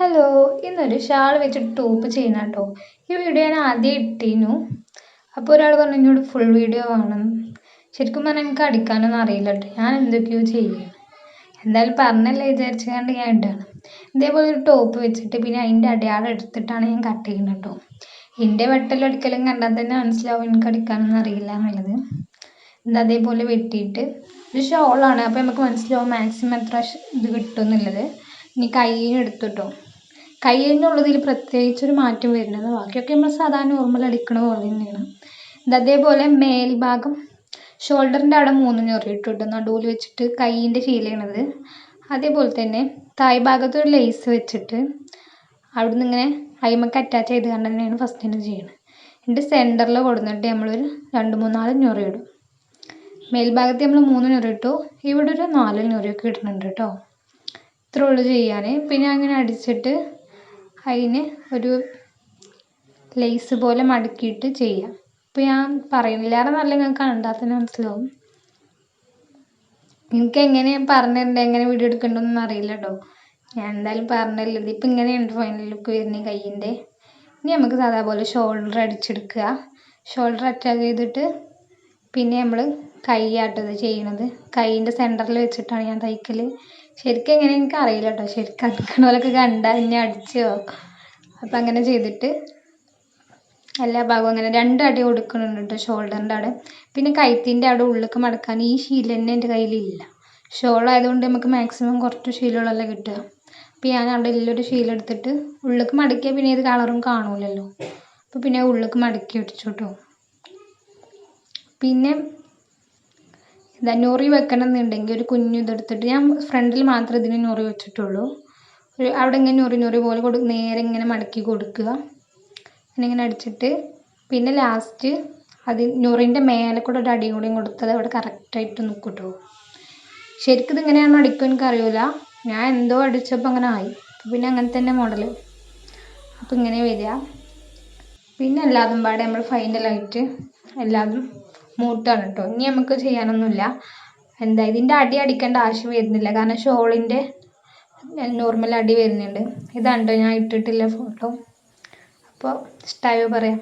Hello ഇന്നൊരു shawl വെച്ചിട്ട് top ചെയ്യണം കേട്ടോ ഈ വീഡിയോ ഞാൻ ആദ്യം ഇട്ടിരുന്നു അപ്പോൾ ഒരാൾ പറഞ്ഞു എന്നോട് ഫുൾ വീഡിയോ വേണം. ശരിക്കും പറഞ്ഞാൽ എനിക്ക് അടിക്കാനൊന്നും അറിയില്ല കേട്ടോ ഞാൻ എന്തൊക്കെയോ ചെയ്യും എന്തായാലും പറഞ്ഞല്ലേ വിചാരിച്ചുകൊണ്ട് ഞാൻ ഇട്ടാണ് ഇതേപോലെ ഒരു ടോപ്പ് വെച്ചിട്ട് പിന്നെ അതിന്റെ അടയാളം എടുത്തിട്ടാണ് ഞാൻ കട്ട് ചെയ്യുന്നത് കേട്ടോ എന്റെ വെട്ടലും അടിക്കലും കണ്ടാൽ തന്നെ മനസ്സിലാവും എനിക്ക് അടിക്കാനൊന്നും അറിയില്ല എന്നുള്ളത്. എന്താ അതേപോലെ വെട്ടിയിട്ട് ഒരു ഷോളാണ് അപ്പോൾ നമുക്ക് മനസ്സിലാവും മാക്സിമം എത്ര ഇത് കിട്ടും എന്നുള്ളത്. ഇനി കയ്യിൽ എടുത്തു കേട്ടോ കയ്യിനുള്ളതിൽ പ്രത്യേകിച്ച് ഒരു മാറ്റം വരുന്നത് ബാക്കിയൊക്കെ നമ്മൾ സാധാരണ നോർമൽ അടിക്കണ പോലെ തന്നെയാണ്. ഇത് അതേപോലെ മേൽഭാഗം ഷോൾഡറിന്റെ അവിടെ മൂന്ന് ഞൊറിയിട്ടുണ്ട്. നടുവിൽ വെച്ചിട്ട് കയ്യിന്റെ ശീലയാണത് അതേപോലെ തന്നെ തായ് ഭാഗത്ത് ഒരു ലേസ് വെച്ചിട്ട് അവിടെ നിന്ന് ഇങ്ങനെ അയിമക്ക് അറ്റാച്ച് ചെയ്ത് കൊണ്ട് തന്നെയാണ് ഫസ്റ്റ് തന്നെ ചെയ്യുന്നത് എന്നിട്ട് സെന്ററിൽ കൊടുത്തിട്ട് നമ്മളൊരു രണ്ട് മൂന്നാൽ ഞൊറി ഇടും. മേൽഭാഗത്ത് നമ്മൾ മൂന്ന് ഞൊറി ഇട്ടു. ഇവിടെ ഒരു നാല് ഞൊറിയൊക്കെ ഇടുന്നുണ്ട് കേട്ടോ. ഇത്രേ ഉള്ളൂ ചെയ്യാൻ. പിന്നെ അങ്ങനെ അടിച്ചിട്ട് അതിന് ഒരു ലെയ്സ് പോലെ മടക്കിയിട്ട് ചെയ്യാം. ഇപ്പോൾ ഞാൻ പറയുന്നില്ലാതെ നല്ല നിങ്ങൾക്ക് കണ്ടാൽ തന്നെ മനസ്സിലാവും. എനിക്ക് എങ്ങനെ പറഞ്ഞിട്ടുണ്ട്? എങ്ങനെ വീഡിയോ എടുക്കണ്ടെന്നൊന്നും അറിയില്ല കേട്ടോ ഞാൻ എന്തായാലും പറഞ്ഞല്ലോ. ഇതിപ്പോൾ ഇങ്ങനെയുണ്ട് ഫൈനൽ ലുക്ക് വരുന്നത് കയ്യിന്റെ. ഇനി നമുക്ക് സാധാ പോലെ ഷോൾഡർ അടിച്ചെടുക്കുക. ഷോൾഡർ അറ്റാച്ച് ചെയ്തിട്ട് പിന്നെ നമ്മൾ കൈയാട്ടത് ചെയ്യണത്. കൈയിന്റെ സെന്ററിൽ വെച്ചിട്ടാണ് ഞാൻ തയ്ക്കൽ ശരിക്കും എങ്ങനെ എനിക്ക് അറിയില്ല കേട്ടോ ശരിക്കും അടിക്കണ പോലൊക്കെ കണ്ടാൽ എന്നെ അടിച്ചോ അപ്പം അങ്ങനെ ചെയ്തിട്ട് എല്ലാ ഭാഗവും അങ്ങനെ രണ്ട് അടി കൊടുക്കുന്നുണ്ട് കേട്ടോ ഷോൾഡറിന്റെ അവിടെ. പിന്നെ കൈത്തിന്റെ അവിടെ ഉള്ളിലേക്ക് മടക്കാൻ ഈ ശീല തന്നെ എന്റെ കയ്യിലില്ല. ഷോൾ ആയതുകൊണ്ട് നമുക്ക് മാക്സിമം കുറച്ച് ശീലകളല്ലേ കിട്ടുക. അപ്പോൾ ഞാൻ അവിടെ എല്ലൊരു ശീല എടുത്തിട്ട് ഉള്ളിലേക്ക് മടക്കിയാൽ പിന്നെ ഏത് കളറും കാണൂലല്ലോ. അപ്പോൾ പിന്നെ ഉള്ളിലേക്ക് മടക്കി അടിച്ചു കേട്ടോ പിന്നെ ഇതാ ഞൊറി വെക്കണം എന്നുണ്ടെങ്കിൽ ഒരു കുഞ്ഞു ഇതെടുത്തിട്ട് ഞാൻ ഫ്രണ്ടിൽ മാത്രം ഇതിന് ഞൊറി വെച്ചിട്ടുള്ളൂ. ഒരു അവിടെ ഇങ്ങനെ ഞൊറി ഞൊറി പോലെ കൊടു നേരെ ഇങ്ങനെ മടക്കി കൊടുക്കുക. ഇങ്ങനെ അടിച്ചിട്ട് പിന്നെ ലാസ്റ്റ് അത് ഞൊറിന്റെ മേലെ കൂടെ ഒരു അടിയും കൂടിയും കൊടുത്തത് അവിടെ കറക്റ്റായിട്ട് നിൽക്കും കേട്ടോ ശരിക്കും ഇതിങ്ങനെയാണോ അടിക്കും എനിക്ക് അറിയില്ല ഞാൻ എന്തോ അടിച്ചപ്പോൾ അങ്ങനെ ആയി. പിന്നെ അങ്ങനെ തന്നെ മോഡൽ അപ്പോൾ ഇങ്ങനെ വരിക. പിന്നെ എല്ലാതും പാടെ നമ്മൾ ഫൈനലായിട്ട് എല്ലാതും മൂട്ടാണ് കേട്ടോ ഇനി നമുക്ക് ചെയ്യാനൊന്നുമില്ല. എന്താ ഇതിന്റെ അടി അടിക്കേണ്ട ആവശ്യം വരുന്നില്ല. കാരണം ഷോളിന്റെ നോർമൽ അടി വരുന്നുണ്ട്. ഇതാണ് കേട്ടോ ഞാൻ ഇട്ടിട്ടില്ല ഫോട്ടോ അപ്പോൾ ഇഷ്ടമായോ പറയാം.